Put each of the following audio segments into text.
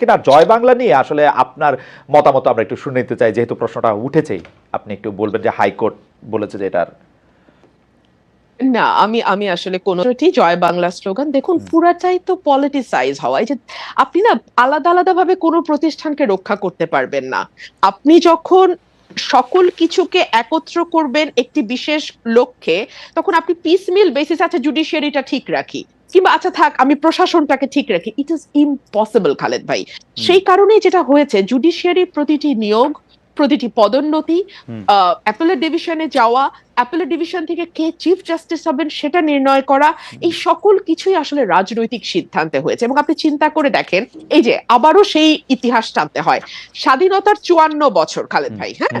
কিনা জয় বাংলা নিয়ে আসলে আপনার মতামত আমরা একটু শুনে নিতে চাই যেহেতু প্রশ্নটা উঠেছেই। আপনি একটু বলবেন যে হাইকোর্ট বলেছে যে এটার না আমি আমি আসলে জয় বাংলা স্লোগান। দেখুন পুরাটাই তো পলিটিসাইজ হওয়া। যে আপনি না আলাদা আলাদা ভাবে কোনো প্রতিষ্ঠানকে রক্ষা করতে পারবেন না। আপনি যখন সকল কিছুকে একত্র করবেন একটি বিশেষ লক্ষ্যে তখন আপনি পিসমিল বেসিস আছে জুডিশিয়ারিটা ঠিক রাখি। কিংবা আচ্ছা থাক আমি প্রশাসনটাকে ঠিক রাখি। ইট ইজ ইম্পসিবল খালেদ ভাই। সেই কারণেই যেটা হয়েছে জুডিশিয়ারির প্রতিটি নিয়োগ প্রতিটি পদোন্নতি। অ্যাপেলের ডিভিশনে যাওয়া অ্যাপেলের ডিভিশন থেকে কে চিফ জাস্টিস হবেন সেটা নির্ণয় করা এই সকল কিছুই আসলে রাজনৈতিক সিদ্ধান্তে হয়েছে। এবং আপনি চিন্তা করে দেখেন এই যে আবারও সেই ইতিহাস টানতে হয়। স্বাধীনতার চুয়ান্ন বছর খালেদ ভাই হ্যাঁ?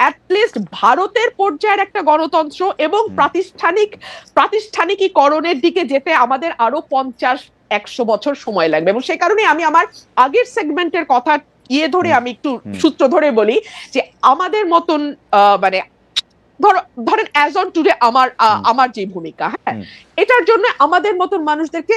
অ্যাটলিস্ট ভারতের পর্যায়ের একটা গণতন্ত্র এবং প্রাতিষ্ঠানিক প্রাতিষ্ঠানিকীকরণের দিকে যেতে আমাদের আরও পঞ্চাশ একশো বছর সময় লাগবে। এবং সে কারণে আমি আমার আগের সেগমেন্টের কথা ইয়ে ধরে আমি একটু সূত্র ধরে বলি যে আমাদের মতন মানে ধরো ধরেন অ্যাজ অন টুডে আমার আমার যে ভূমিকা হ্যাঁ? এটার জন্য আমাদের মতন মানুষদেরকে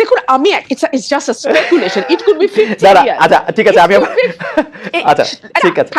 দেখুন আমি it's just a speculation it could be 50 দাঁড়া ইয়ার্স আচ্ছা ঠিক আছে আমি আচ্ছা ঠিক আছে।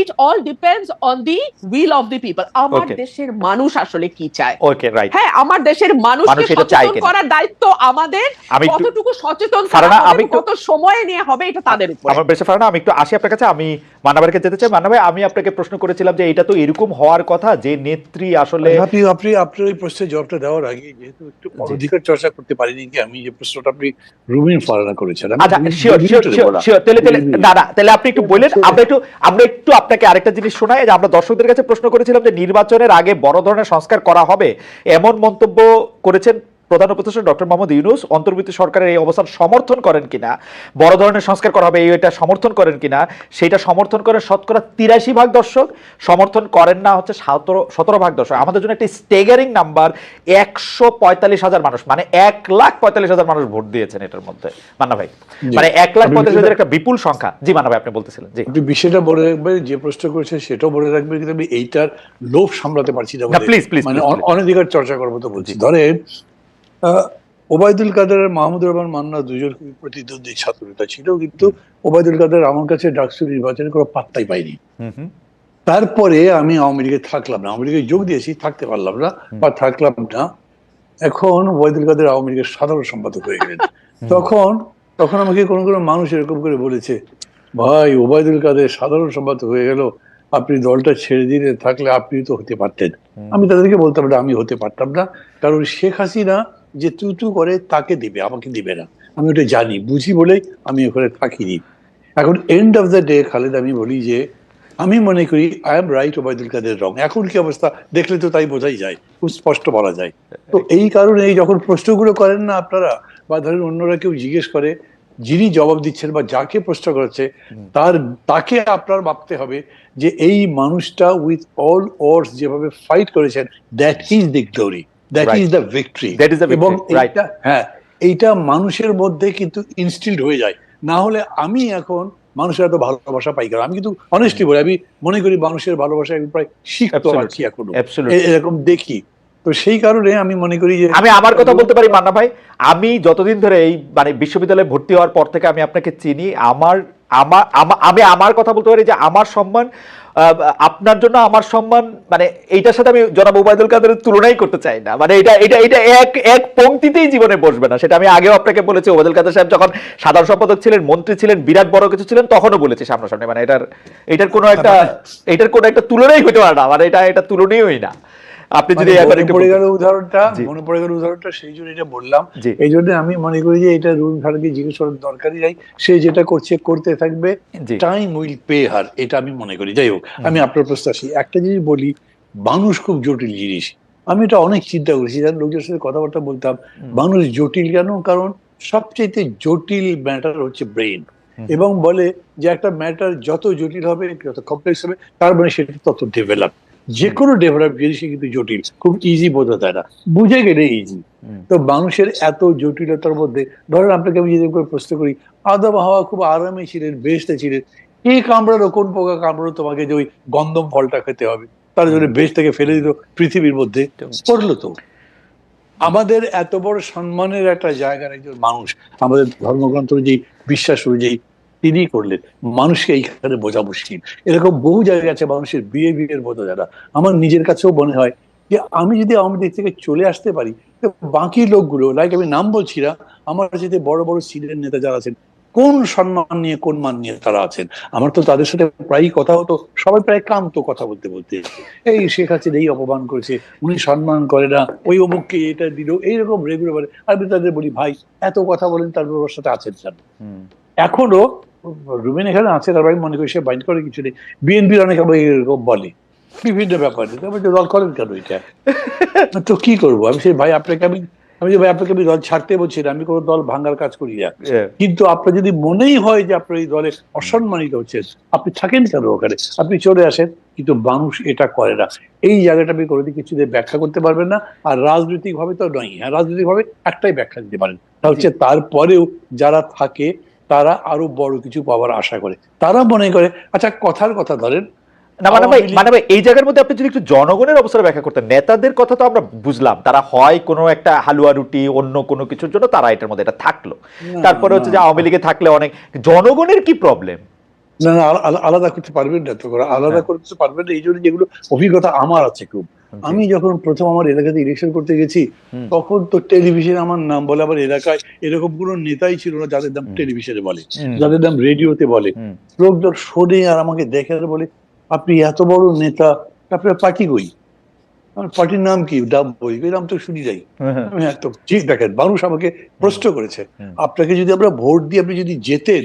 It all depends on the will of the people আমার দেশের মানুষ আসলে কি চায়? ওকে রাইট হ্যাঁ আমার দেশের মানুষকে সচেতন করার দায়িত্ব আমাদের। কতটুকু সচেতন করা আমি কত সময় নিয়ে হবে এটা তাদের উপর। আমার বেশি ফারানা আমি একটু আসি আপনার কাছে আমি মান্নাবারকে যেতে চাই। মান্না ভাই আমি আপনাকে প্রশ্ন করেছিলাম যে এটা তো এরকম হওয়ার কথা যে নেত্রী আসলে আপনি আপনি আপনার ওই প্রশ্নের জবাবটা দেওয়ার আগে যেহেতু একটু অধিকার চর্চা করতে পারিনি কি আমি যে প্রশ্নটা আপনি রুমিন ফারানা করেছেন আচ্ছা শিওর শিওর শিওর তাহলে তাহলে রুমিন- না না তাহলে আপনি একটু বলেন আমরা একটু আমরা একটু আপনাকে আরেকটা জিনিস শোনাই যে আমরা দর্শকদের কাছে প্রশ্ন করেছিলাম যে নির্বাচনের আগে বড় ধরনের সংস্কার করা হবে এমন মন্তব্য করেছেন প্রধান উপদেষ্টা ডক্টর মোহাম্মদ ইউনুস অন্তর্বর্তী সরকারের এই অবস্থান সমর্থন করেন কিনা বড় ধরনের সংস্কার করা হবে এটা সমর্থন করেন কিনা সেটা সমর্থন করেন শতকরা তিরাশি ভাগ দর্শক সমর্থন করেন না হচ্ছে সতেরো সতেরো ভাগ দর্শক। আমাদের জন্য একটি স্টেগারিং নাম্বার একশো পঁয়তাল্লিশ হাজার মানুষ মানে এক লাখ পঁয়তাল্লিশ হাজার মানুষ ভোট দিয়েছেন এটার মধ্যে। মান্না ভাই মানে এক লাখ পঁয়তাল্লিশ হাজার একটা বিপুল সংখ্যা। জি মান্না ভাই আপনি বলতেছিলেন জি। বিষয়টা বলে রাখবেন যে প্রশ্ন করেছে সেটাও বলে রাখবেন কিন্তু আমি এইটার লোভ সামলাতে পারছি না please, please, মানে অনধিকার চর্চা করব তো বলছি। ধরেন ওবায়দুল কাদের আর মাহমুদুর রহমান মান্না দুজন প্রতিদ্বন্দ্বী ছাত্রনেতা ছিল কিন্তু ওবায়দুল কাদের আমার কাছে ডাকসু নির্বাচনে কোনো পাত্তাই পাইনি। তারপরে আমি আওয়ামী লীগে থাকলাম না আওয়ামী লীগে যোগ দিয়েছি থাকতে পারলাম না বা থাকলাম না। এখন ওয়াইদুল কাদের আওয়ামী লীগের সাধারণ সম্পাদক হয়ে গেলেন। তখন তখন আমাকে কোনো কোনো মানুষ এরকম করে বলেছে ভাই ওবায়দুল কাদের সাধারণ সম্পাদক হয়ে গেল আপনি দলটা ছেড়ে দিয়ে থাকলে আপনি তো হতে পারতেন। আমি তাদেরকে বলতাম না আমি হতে পারতাম না কারণ শেখ হাসিনা যে তু তু করে তাকে দিবে আমাকে দিবে না। আমি ওটা জানি বুঝি বলেই আমি ওখানে থাকিনি। এখন end of the day Khaled আমি বলি যে আমি মনে করি I am right Obaidul Quader wrong এখন কি অবস্থা? দেখলে তো তাই বোঝাই যায় খুব স্পষ্ট বলা যায়। তো এই কারণে এই যখন প্রশ্নগুলো করেন না আপনারা বা ধরেন অন্যরা কেউ জিজ্ঞেস করে যিনি জবাব দিচ্ছেন বা যাকে প্রশ্ন করেছে তার তাকে আপনার ভাবতে হবে যে এই মানুষটা উইথ অল ওয়ার্স যেভাবে ফাইট করেছেন that is the glory that is the victory That is the এবং হ্যাঁ এইটা মানুষের মধ্যে কিন্তু ইনস্টিল্ড হয়ে যায়। না হলে আমি এখন মানুষের এত ভালোবাসা পাই কারণ আমি কিন্তু অনেস্টলি বলি আমি মনে করি মানুষের ভালোবাসা আমি প্রায় শিখতে. পারছি এখনও। এরকম দেখি। তো সেই কারণে আমি মনে করি যে আমি আমার কথা বলতে পারি মান্না ভাই। আমি যতদিন ধরে এই মানে বিশ্ববিদ্যালয়ে ভর্তি হওয়ার পর থেকে আমি আপনাকে চিনি। আমার আমার আমি আমার কথা বলতে পারি যে আমার সম্মান আপনার জন্য আমার সম্মান মানে এইটার সাথে আমি জনাব ওবায়দুল কাদের তুলনাই করতে চাই না। মানে এটা এটা এটা এক এক পঙ্ক্তিতেই জীবনে বসবে না। সেটা আমি আগেও আপনাকে বলেছি ওবায়দুল কাদের সাহেব যখন সাধারণ সম্পাদক ছিলেন মন্ত্রী ছিলেন বিরাট বড় কিছু ছিলেন তখনও বলেছি সামনাসামনি। মানে এটার এটার কোনো একটা এটার কোনো একটা তুলনাই হইতে পারে না। মানে এটা এটা তুলনীয়ই না। আপনি যদি মানে উদাহরণটা। মনে সেই জন্য এটা বললাম। এই জন্য আমি মনে করি যে এটা খানকে জিজ্ঞেস করার দরকারই নাই। সে যেটা করছে করতে থাকবে। টাইম উইল পে হার এটা আমি মনে করি। যাই হোক আমি আপনার একটা জিনিস বলি মানুষ খুব জটিল জিনিস। আমি এটা অনেক চিন্তা করেছি। যার লোকজনের সাথে কথাবার্তা বলতাম মানুষ জটিল কেন? কারণ সবচেয়ে জটিল ম্যাটার হচ্ছে ব্রেন এবং বলে যে একটা ম্যাটার যত জটিল হবে যত কমপ্লেক্স হবে তার মানে সেটা তত ডেভেলপ যে কোনো ডেভেলপ জিনিসই কিন্তু জটিল। খুব ইজি বোঝা যায় না। বুঝে গেলে ইজি তো মানুষের এত জটিলতার মধ্যে ধরেন আপনাকে আমি যদি প্রশ্ন করি আদম হাওয়া খুব আরামে ছিলেন বেস্টে ছিলেন কে কামড়ালো কোন পোকা কামড়ালো তোমাকে যে ওই গন্ধম ফলটা খেতে হবে? তার জন্য বেশ থেকে ফেলে দিল পৃথিবীর মধ্যে। করল তো। আমাদের এত বড় সম্মানের একটা জায়গার একজন মানুষ আমাদের ধর্মগ্রন্থ অনুযায়ী বিশ্বাস অনুযায়ী তিনি করলেন। মানুষকে এইখানে বোঝা মুশকিল। এরকম বহু জায়গা আছে মানুষের বিয়ে বিয়ের বোঝা যারা। আমার নিজের কাছেও মনে হয় যে আমি যদি লীগ থেকে চলে আসতে পারি বাকি লোকগুলো লাইক আমি নাম বলছি না আমার সাথে বড় বড় সিনিয়র নেতা যারা আছেন কোন সম্মান নিয়ে কোন মান নিয়ে তারা আছেন? আমার তো তাদের সাথে প্রায়ই কথা হতো সবাই প্রায় কামতো কথা বলতে বলতে। এই শেখ হাসিনা এই অপমান করেছে উনি সম্মান করে না ওই অমুককে এটা দিল এইরকম রেগুলার আমি তাদের বলি ভাই এত কথা বলেন তার সাথে আছেন। এখনও রুমেন এখানে আছে তার আমি মনে করি সে বাইন্ড করে কিছু নেই। বিএনপির অনেক আবার এরকম বলে। বিভিন্ন ব্যাপারে। তো আমি দল করেন কেন এটা? তো কি করব? আমি সেই ভাই আপনাকে আমি আমি যে ভাই আপনাকে আমি দল ছাড়তে বলছি না আমি কোনো দল ভাঙার কাজ করি না। কিন্তু আপনার যদি মনেই হয় যে আপনার এই দলে অসম্মানিত হচ্ছেন আপনি থাকেন কেন ওখানে? আপনি চলে আসেন কিন্তু মানুষ এটা করে না। এই জায়গাটা আপনি কোনোদিন কিছু দিয়ে ব্যাখ্যা করতে পারবেন না আর রাজনৈতিক ভাবে তো নয়। হ্যাঁ রাজনৈতিক ভাবে একটাই ব্যাখ্যা দিতে পারেন। তা হচ্ছে তারপরেও যারা থাকে তারা আরও বড় কিছু পাওয়ার আশা করে। তারা মনে করে আচ্ছা কথার কথা ধরেন না মানে ভাই মানে ভাই এই জায়গার মধ্যে আপনি যদি একটু জনগণের অবস্থা ব্যাখ্যা করতেন নেতাদের কথা তো আমরা বুঝলাম তারা হয় কোনো একটা হালুয়া রুটি অন্য কোনো কিছুর জন্য তারা এটার মধ্যে এটা থাকল। তারপরে হচ্ছে যে আওয়ামী লীগে থাকলে অনেক জনগণের কি প্রবলেম না না আলা- আলা- আলাদা করতে পারবেন না তো আলাদা হ্যাঁ। করতে পারবেন না এই জন্য যেগুলো অভিজ্ঞতা আমার আছে খুব। আমি যখন প্রথম আমার এলাকাতে ইলেকশন করতে গেছি তখন তো টেলিভিশনে আমার নাম বলে আমার এলাকায় এরকম কোনো নেতাই ছিল না যাদের নাম। টেলিভিশনে বলে। যাদের নাম রেডিওতে বলে। লোকজন শোনে আর আমাকে দেখে আর বলে আপনি এত বড় নেতা আপনার পার্টি কই? পার্টির নাম কি? ডাব বই এই নাম তো শুনি যাই আমি এত ঠিক দেখেন মানুষ আমাকে প্রশ্ন করেছে আপনাকে যদি আমরা ভোট দিয়ে আপনি যদি জেতেন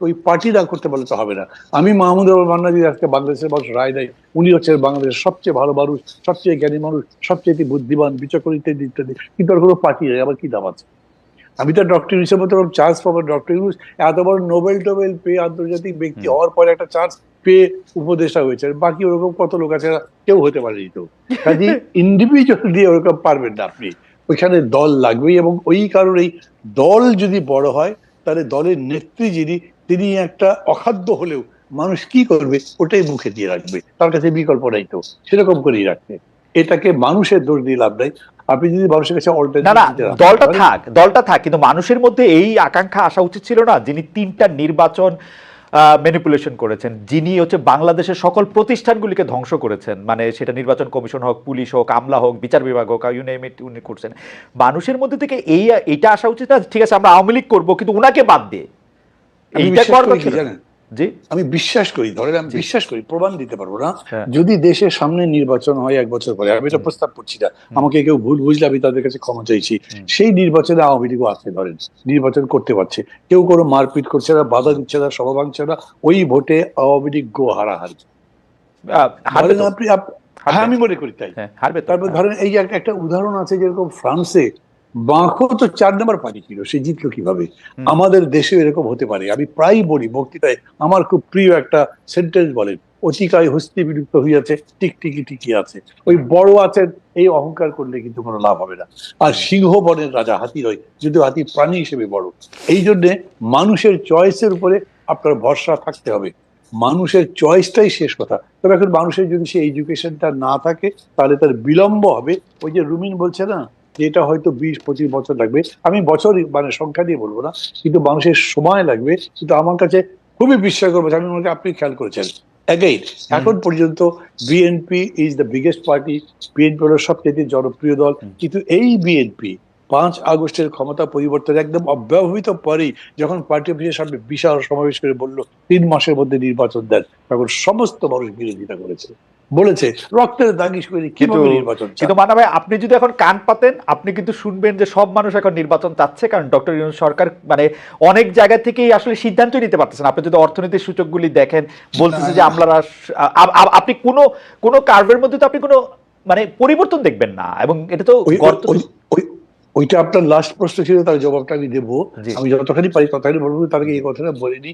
ওই পার্টি না করতে পারলে তো হবে না। আমি মাহমুদ আবুল মান্না আজকে বাংলাদেশের মানুষ রায় দেয় উনি হচ্ছেন বাংলাদেশের সবচেয়ে ভালো মানুষ সবচেয়ে জ্ঞানী মানুষ সবচেয়ে বুদ্ধিমান বিচক্ষণ ইত্যাদি ইত্যাদি। কিন্তু আর কোনো পার্টি নেই আবার কি দাম আছে? আমি তো ডক্টর হিসেবে তো চান্স পাবো ডক্টর ইউনুস এত বড় নোবেল টোবেল পেয়ে আন্তর্জাতিক ব্যক্তি হওয়ার পরে একটা চান্স পেয়ে উপদেষ্টা হয়েছে বাকি ওরকম কত লোক আছে কেউ হতে পারেনি তো। কাজে ইন্ডিভিজুয়াল দিয়ে ওরকম পারবেন না আপনি। ওইখানে দল লাগবেই এবং ওই কারণেই দল যদি বড় হয় তাহলে দলের নেত্রী যিনি তিনি একটা অখাদ্য হলেও মানুষ কি করবে? ওটাই মুখে দিয়ে রাখবে। তার কাছে বিকল্প নাই তো। সেরকম করেই রাখবে এটাকে মানুষের দোষ দিয়ে লাভ নাই। আপনি যদি মানুষের কাছে দলটা থাক দলটা থাক কিন্তু মানুষের মধ্যে এই আকাঙ্ক্ষা আসা উচিত ছিল না যিনি তিনটা নির্বাচন ম্যানিপুলেশন করেছেন। যিনি হচ্ছে বাংলাদেশের সকল প্রতিষ্ঠানগুলিকে ধ্বংস করেছেন। মানে সেটা নির্বাচন কমিশন হোক পুলিশ হোক আমলা হোক বিচার বিভাগ হোক ইউ নেম ইট উনি করছেন। মানুষের মধ্যে থেকে এই এটা আসা উচিত না ঠিক আছে আমরা আওয়ামী লীগ করব কিন্তু ওনাকে বাদ দিয়ে। এইটা। জানেন? জি? আমি বিশ্বাস করি ধরেন আমি বিশ্বাস করি প্রমাণ দিতে পারব না। হ্যাঁ। যদি দেশের সামনে নির্বাচন হয় এক বছর পরে আমি এটা প্রস্তাব করছি না। আমাকে কেউ ভুল বুঝলে আমি তাদের কাছে ক্ষমা চাইছি। সেই নির্বাচনে আওয়ামী লীগও আছে ধরেন। নির্বাচন করতে পারছে। কেউ কোনো মারপিট করছে না বাধা দিচ্ছে না সভা ভাঙছে না ওই ভোটে আওয়ামী লীগ গো হারাহারি আপনি হ্যাঁ আমি মনে করি তাই। হ্যাঁ, হারবে তারপর ধরেন এই একটা উদাহরণ আছে যেরকম ফ্রান্সে বাঁকো তো চার নম্বর পার্টি ছিল সে জিতলো কীভাবে? আমাদের দেশে এরকম হতে পারে। আমি প্রায়ই বলি বক্তৃতায় আমার খুব প্রিয় একটা সেন্টেন্স বলেন অতিকায় হস্তি বিলুপ্ত হইয়াছে টিকটিকি টিকি আছে। ওই বড় আছেন এই অহংকার করলে কিন্তু কোনো লাভ হবে না। আর সিংহ বনের রাজা হাতি নয় যদি হাতি প্রাণী হিসেবে বড়। এই জন্যে মানুষের চয়েসের উপরে আপনার ভরসা থাকতে হবে। মানুষের চয়েসটাই শেষ কথা। তবে এখন মানুষের যদি সে এডুকেশনটা না থাকে তাহলে তার বিলম্ব হবে। ওই যে রুমিন বলছে না যে এটা হয়তো বিশ পঁচিশ বছর লাগবে। আমি বছর মানে সংখ্যা দিয়ে বলব না কিন্তু মানুষের সময় লাগবে। কিন্তু আমার কাছে খুবই বিস্ময়কর বলছে আমি মনে আপনি খেয়াল করেছেন। অ্যাগেইন এখন পর্যন্ত BNP is the biggest party BNP হলো সবচেয়ে জনপ্রিয় দল। কিন্তু এই বিএনপি পাঁচ আগস্টের ক্ষমতা পরিবর্তন একদম অব্যবহিত পরেই যখন পার্টি অফিসের সামনে বিশাল সমাবেশ করে বলল তিন মাসের মধ্যে নির্বাচন দেন তখন সমস্ত মানুষ বিরোধিতা করেছে। বলেছে রক্তের দাগিস করে কীভাবে কিন্তু- নির্বাচন কিন্তু মানা ভাই আপনি যদি এখন কান পাতেন আপনি কিন্তু শুনবেন যে সব মানুষ এখন নির্বাচন চাচ্ছে কারণ ডক্টর ইউনুস সরকার মানে অনেক জায়গা থেকেই আসলে সিদ্ধান্ত নিতে পারতেছেন। আপনি যদি অর্থনীতির সূচকগুলি দেখেন বলতেছে যে আমরা আ- আ- আপনি কোনো কোনো কার্ভের মধ্যে তো আপনি কোনো মানে পরিবর্তন দেখবেন না এবং এটা তো ওই- গর্ত ওই- ওই- ওইটা আপনার লাস্ট প্রশ্ন ছিল তার জবাবটা আমি দেবো। আমি যতখানি পারি ততখানি বলব আগে এই কথাটা বলিনি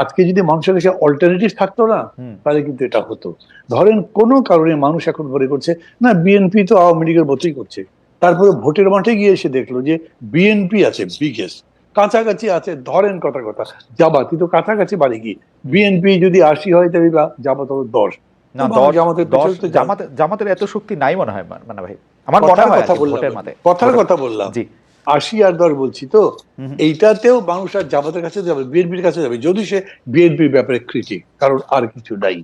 আজকে যদি মানুষের কাছে অল্টারনেটিভ থাকতো না তাহলে কিন্তু এটা হতো। ধরেন কোনো কারণে মানুষ এখন মনে করছে না বিএনপি তো আওয়ামী লীগের মতোই করছে। তারপরে ভোটের মাঠে গিয়ে এসে দেখল যে বিএনপি আছে বিগেস্ট কাছাকাছি আছে ধরেন কথা কথা। জামাত কিন্তু কাছাকাছি বাড়ি কি বিএনপি যদি আশি হয় তাহলে বা জামাত হলো দশ। না জামাতের তো জামাতের এত শক্তি নাই মনে হয় মানে ভাই। আমার মনে হয় কথা বললাম। কথার কথা বললাম। জি। আশি আর ধর বলছি তো? এইটাতেও মানুষ আর জামাতের কাছে যাবে বিএনপির কাছে যাবে যদি সে বিএনপির ব্যাপারে ক্রিটিক কারণ আর কিছু নাই।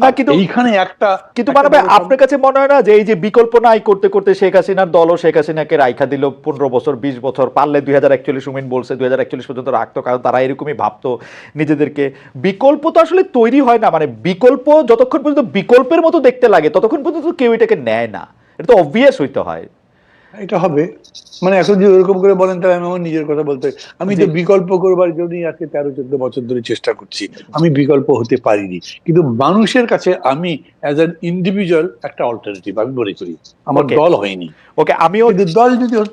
না কিন্তু এইখানে একটা কিন্তু মানে আপনার কাছে মনে হয় না যে এই যে বিকল্প নাই করতে করতে শেখ হাসিনার দলও শেখ হাসিনাকে রাইখা দিল পনেরো বছর বিশ বছর পারলে দুই হাজার একচল্লিশ উমিন বলছে দুই হাজার একচল্লিশ পর্যন্ত রাখতো কারণ তারা এরকমই ভাবতো নিজেদেরকে। বিকল্প তো আসলে তৈরি হয় না মানে বিকল্প যতক্ষণ পর্যন্ত বিকল্পের মতো দেখতে লাগে ততক্ষণ পর্যন্ত কেউ এটাকে নেয় না। এটা তো অবভিয়াস হইতে হয়। এটা হবে। মানে এখন যদি ওরকম করে বলেন তাহলে আমি আমার নিজের কথা বলতে আমি তো বিকল্প করবার জন্যই আজকে তেরো চোদ্দ বছর ধরে চেষ্টা করছি আমি বিকল্প হতে পারিনি। কিন্তু মানুষের কাছে আমি অ্যাজ অ্যান ইন্ডিভিজুয়াল একটা অল্টারনেটিভ আমি মনে করি। আমার দল হয়নি। ওকে আমিও দল যদি হতো